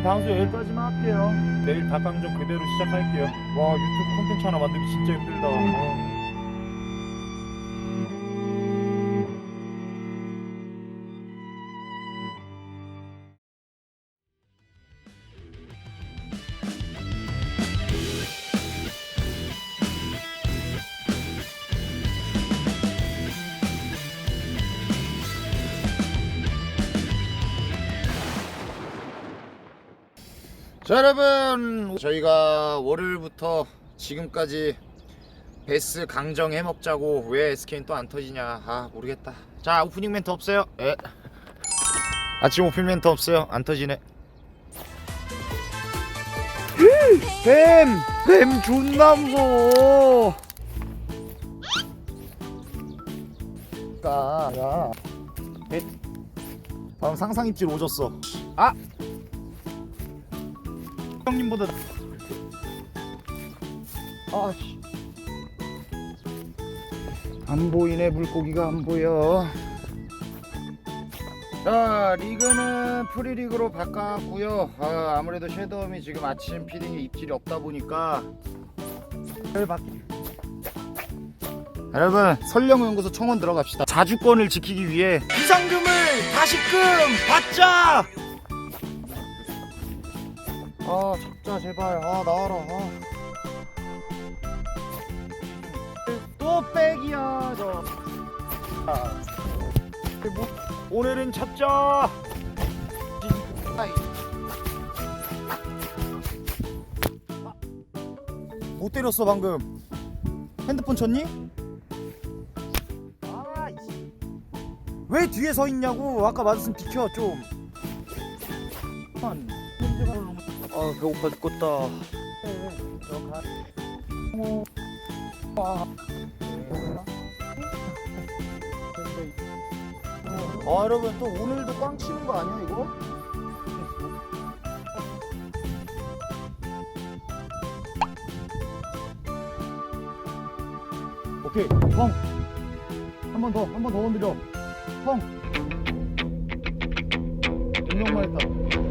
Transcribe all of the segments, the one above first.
오늘은 방송 여기까지만 할게요. 내일 닭강정 그대로 시작할게요. 와 유튜브 콘텐츠 하나 만들기 진짜 힘들다. 어. 자 여러분. 저희가 월요일부터 지금까지 베스 강정 해먹자고 왜 SK는 또 안 터지냐? 아 모르겠다. 자 오프닝 멘트 없어요? 예. 아침 오프닝 멘트 없어요? 안 터지네. 뱀! 뱀 존나 무서워. 까야 방금 상상 입질 오졌어. 아! 형님보다 아씨. 안 보이네 물고기가 안 보여. 자 리그는 프리리그로 바꿨고요. 아, 아무래도 섀도움이 지금 아침 피딩에 입질이 없다 보니까. 여러분 설령연구소 청원 들어갑시다. 자주권을 지키기 위해 비상금을 다시금 받자 아 잡자 제발 아 나와라 아. 또 백이야 저 아. 뭐, 오늘은 잡자 아이. 아. 못 때렸어 방금 핸드폰 쳤니? 아이씨. 왜 뒤에 서 있냐고 아까 맞았으면 비켜 좀 한. 아 배고파 죽겠다. 아 여러분 또 오늘도 꽝 치는 거 아니야 이거? 오케이 펑한 번 더 한 번 더 건드려 펑! 분명만 했다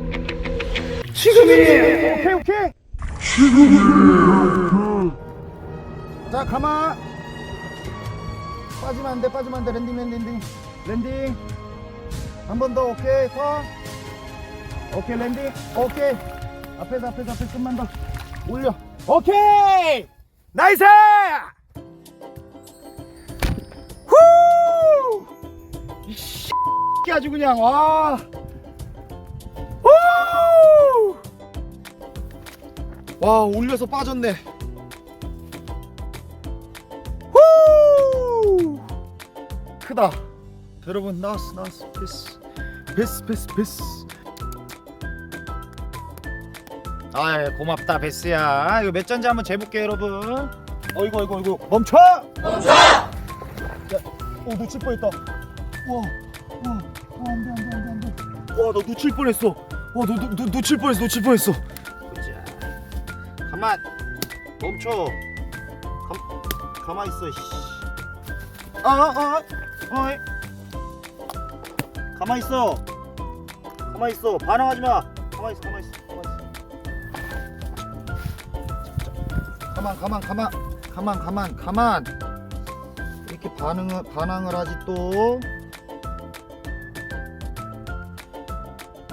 지금이에요. 오케이 오케이. 지금이에요. 자 가만. 빠지면 안 돼. 빠지면 안 돼. 랜딩 랜딩 랜딩. 랜딩. 한 번 더. 오케이. 턴. 오케이 랜딩. 오케이. 앞에서 앞에서 앞에 좀만 더. 올려. 오케이. 나이스. 후. 이씨 아주 그냥 와. 와 올려서 빠졌네. 후! 크다. 여러분 나왔어 나왔어. 패스. 패스 패스 패스. 아 예, 고맙다 베스야. 이거 몇 잔지 한번 재볼게요 여러분. 어이구 어이구 어이구 멈춰! 멈춰! 야, 어 놓칠 뻔했다. 우와 우와 어, 안돼 안돼 안돼 안돼. 와너 놓칠 뻔했어. 와, 너, 너, 너 놓칠 뻔했어, 놓칠 뻔했어. 가만. 멈춰. 가, 가만 있어. 씨. 아, 아, 아, 어이. 가만 있어. 가만 있어. 반항하지 마. 가만 있어, 가만 있어, 가만 있어. 가만, 가만, 가만, 가만, 가만, 가만. 이렇게 반응을 반항을 하지 또.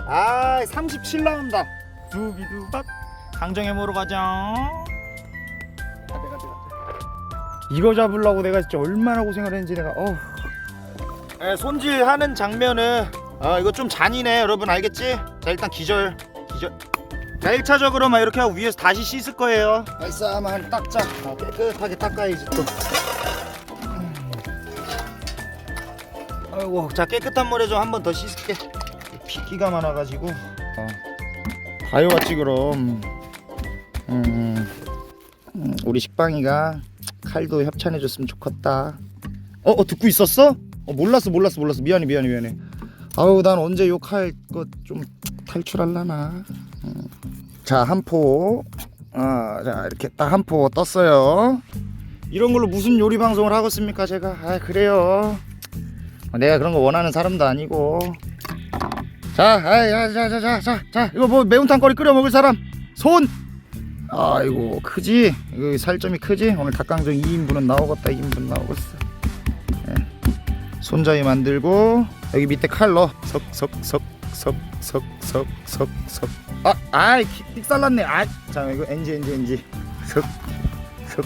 아, 37 나온다. 두비두박. 강정해 보러 가자. 이거 잡으려고 내가 진짜 얼마나 고생을 했는지 내가 어. 에, 손질하는 장면은 아 이거 좀 잔이네 여러분 알겠지? 자 일단 기절 기절 자 1차적으로 막 이렇게 하고 위에서 다시 씻을 거예요 알싸만 닦자 아, 깨끗하게 닦아야지 또 음. 아이고 자 깨끗한 물에 좀 한 번 더 씻을게 핏기가 많아가지고 어. 다요 같지 그럼 음, 음, 우리 식빵이가 칼도 협찬해줬으면 좋겠다. 어, 어 듣고 있었어? 어, 몰랐어 몰랐어 몰랐어. 미안해 미안해 미안해. 아우 난 언제 욕할 것 좀 탈출할라나? 음. 자 한 포. 아, 자 이렇게 딱 한 포 떴어요. 이런 걸로 무슨 요리 방송을 하고 있습니까 제가? 아 그래요. 내가 그런 거 원하는 사람도 아니고. 자, 아이, 자, 자, 자, 자, 자, 자, 이거 뭐 매운탕 거리 끓여 먹을 사람 손. 아이고 크지? 이거 살점이 크지? 오늘 닭강정 2인분은 나오겠다. 2인분 나오겠어. 예. 손잡이 만들고 여기 밑에 칼 넣어. 석, 석, 석, 석, 석, 석, 석, 석. 아, 아이, 삑 살랐네. 아, 자, 이거 엔지, 엔지, 엔지. 석, 석.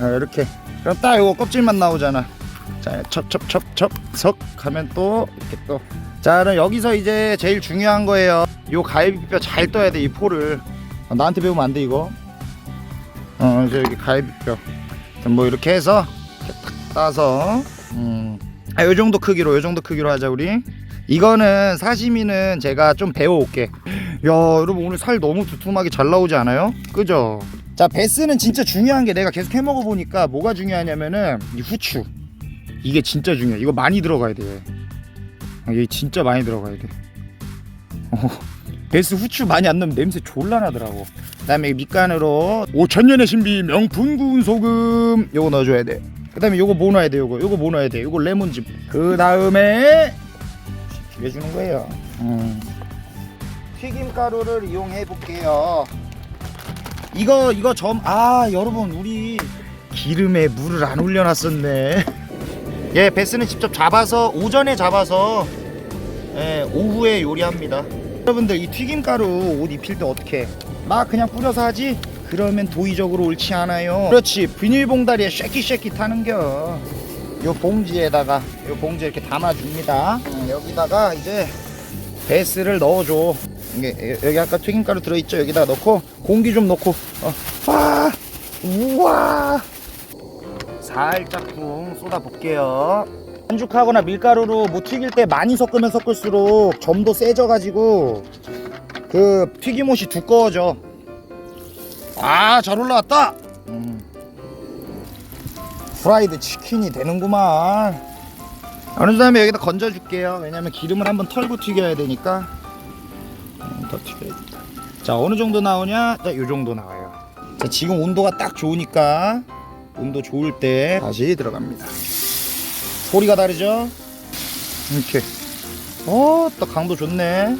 아, 이렇게. 그럼 딱 이거 껍질만 나오잖아. 자, 첩첩첩첩 석 하면 또 이렇게 또. 자, 그럼 여기서 이제 제일 중요한 거예요. 요 갈비뼈 잘 떠야 돼, 이 포를. 아, 나한테 배우면 안 돼, 이거. 어, 여기 갈비뼈. 뭐 이렇게 해서 딱 따서 음. 아, 요 정도 크기로, 요 정도 크기로 하자, 우리. 이거는 사시미는 제가 좀 배워올게. 야, 여러분 오늘 살 너무 두툼하게 잘 나오지 않아요? 그죠? 자, 베스는 진짜 중요한 게 내가 계속 해 먹어 보니까 뭐가 중요하냐면은 이 후추. 이게 진짜 중요해. 이거 많이 들어가야 돼. 아, 진짜 많이 들어가야 돼. 어, 베스 후추 많이 안 넣으면 냄새 졸라 나더라고. 그 다음에 이 밑간으로 5천년의 신비 명품 구운 소금 요거 넣어줘야 돼. 그 다음에 요거 뭐 넣어야 돼? 요거 요거 뭐 넣어야 돼? 요거 레몬즙. 그 다음에 튀겨주는 거예요. 음. 튀김 가루를 이용해 볼게요. 이거 이거 점 아 여러분 우리 기름에 물을 안 올려놨었네. 예, 베스는 직접 잡아서 오전에 잡아서 예, 오후에 요리합니다. 여러분들 이 튀김 가루 옷 입힐 때 어떻게? 해? 막 그냥 뿌려서 하지? 그러면 도의적으로 옳지 않아요. 그렇지 비닐봉다리에 쉐킷쉐킷 하는겨. 요 봉지에다가 요 봉지 이렇게 담아줍니다. 음, 여기다가 이제 베스를 넣어줘. 이게 여기 아까 튀김가루 들어있죠? 여기다가 넣고 공기 좀 넣고 어. 와 우와 살짝 쿵 쏟아 볼게요. 반죽하거나 밀가루로 뭐 튀길 때 많이 섞으면 섞을수록 점도 세져 가지고 그 튀김옷이 두꺼워져. 아 잘 올라왔다. 음. 프라이드 치킨이 되는구만. 어느 다음에 여기다 건져 줄게요. 왜냐면 기름을 한번 털고 튀겨야 되니까. 음, 더 튀겨야겠다. 자 어느 정도 나오냐? 자, 요 정도 나와요. 자 지금 온도가 딱 좋으니까 온도 좋을 때 다시 들어갑니다. 소리가 다르죠? 이렇게. 어, 또 강도 좋네.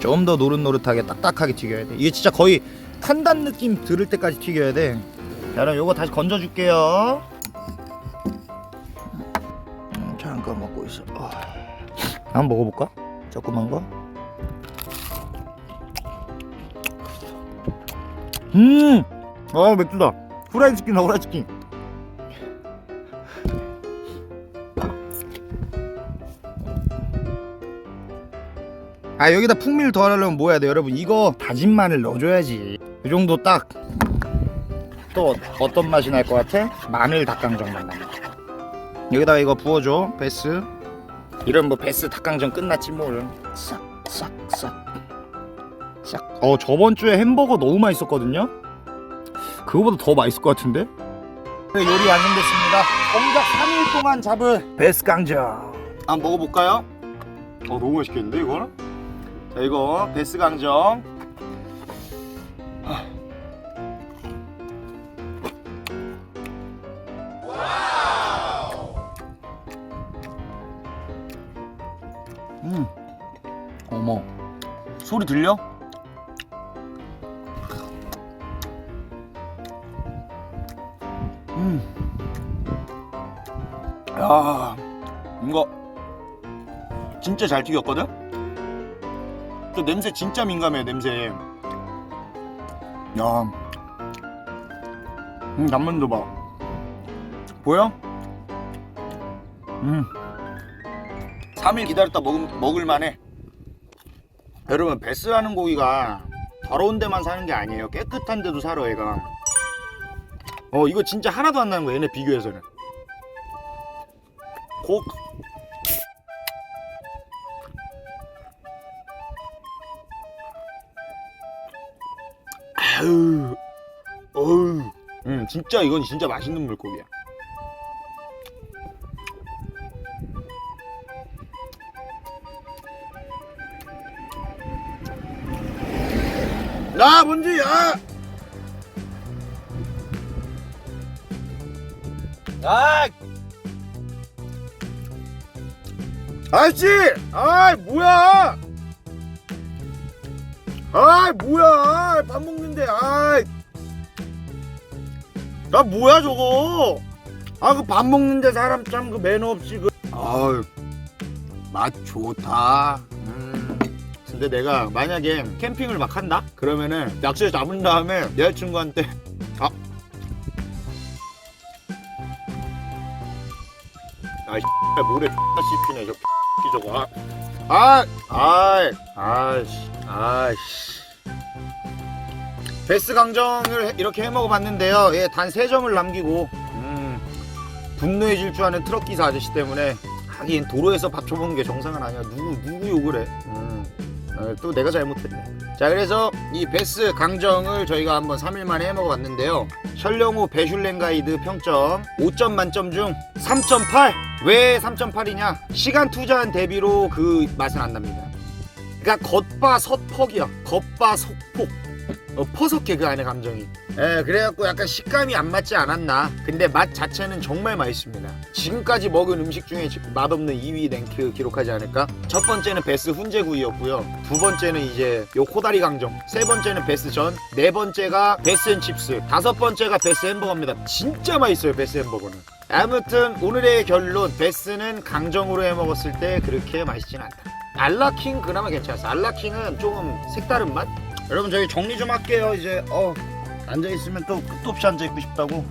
좀 더 노릇노릇하게 딱딱하게 튀겨야 돼. 이게 진짜 거의 탄단 느낌 들을 때까지 튀겨야 돼. 자, 그럼 요거 다시 건져 줄게요. 음, 잠깐 먹고 있어. 어. 한번 먹어볼까? 조그만 거. 음, 아 맥주다. 후라이 치킨, 후라이 치킨. 아 여기다 풍미를 더하려면 뭐 해야 돼 여러분? 이거 다진 마늘 넣어줘야지. 이 정도 딱 또 어떤 맛이 날 것 같아? 마늘 닭강정 맛 여기다가 이거 부어줘 베스. 이런 뭐 베스 닭강정 끝났지 뭘싹싹싹싹. 어 저번 주에 햄버거 너무 맛있었거든요? 그거보다 더 맛있을 것 같은데? 네, 요리 완성됐습니다. 공작 3일 동안 잡은 베스 강정. 한번 먹어볼까요? 어 너무 맛있겠는데 이거는? 자 이거 베스 강정 음 어머 소리 들려? 음. 야 이거 진짜 잘 튀겼거든? 저 냄새 진짜 민감해 냄새. 야. 음, 단만 줘봐. 보여? 음. 3일 기다렸다 먹, 먹을만해. 여러분 베스라는 고기가 더러운 데만 사는 게 아니에요. 깨끗한 데도 살아 얘가. 어 이거 진짜 하나도 안 나는 거야 얘네 비교해서는. 고 진짜 이건 진짜 맛있는 물고기야 나 뭔지 야 아! 아저씨! 아이 뭐야! 아이 뭐야! 밥 먹는데 아이 나 뭐야 저거! 아 그 밥 먹는데 사람 참 그 매너 없이 그 아유 맛 좋다 음. 근데 내가 만약에 캠핑을 막 한다? 그러면은 약속에 잡은 다음에 여자친구한테 아 아이 모래 X나 씹히네 저 X 저거 아, 아, 아이씨, 아이씨. 베스 강정을 이렇게 해 먹어봤는데요. 예, 단세 점을 남기고, 음, 분노의 질주하는 트럭 기사 아저씨 때문에 하긴 도로에서 밥 줘먹는 게 정상은 아니야. 누구 누구 욕을 해? 음, 어, 또 내가 잘못했네. 자, 그래서 이 베스 강정을 저희가 한번 3일 만에 해 먹어봤는데요. 셜령호 배슐랭 가이드 평점 5점 만점 중 3.8. 왜 3.8이냐? 시간 투자한 대비로 그 맛은 안 납니다. 그러니까 겉바 서퍽이야. 겉바 속폭. 어, 퍼석해 그 안에 감정이. 예, 그래갖고 약간 식감이 안 맞지 않았나. 근데 맛 자체는 정말 맛있습니다. 지금까지 먹은 음식 중에 지- 맛없는 2위 랭크 기록하지 않을까? 첫 번째는 베스 훈제구이였고요. 두 번째는 이제 요 코다리 강정. 세 번째는 베스 전. 네 번째가 베스 앤 칩스. 다섯 번째가 베스 햄버거입니다. 진짜 맛있어요, 베스 햄버거는. 아무튼 오늘의 결론 베스는 강정으로 해 먹었을 때 그렇게 맛있진 않다. 알라킹 그나마 괜찮았어. 알라킹은 조금 색다른 맛? 여러분 저희 정리 좀 할게요. 이제 어 앉아 있으면 또 끝도 없이 앉아 있고 싶다고.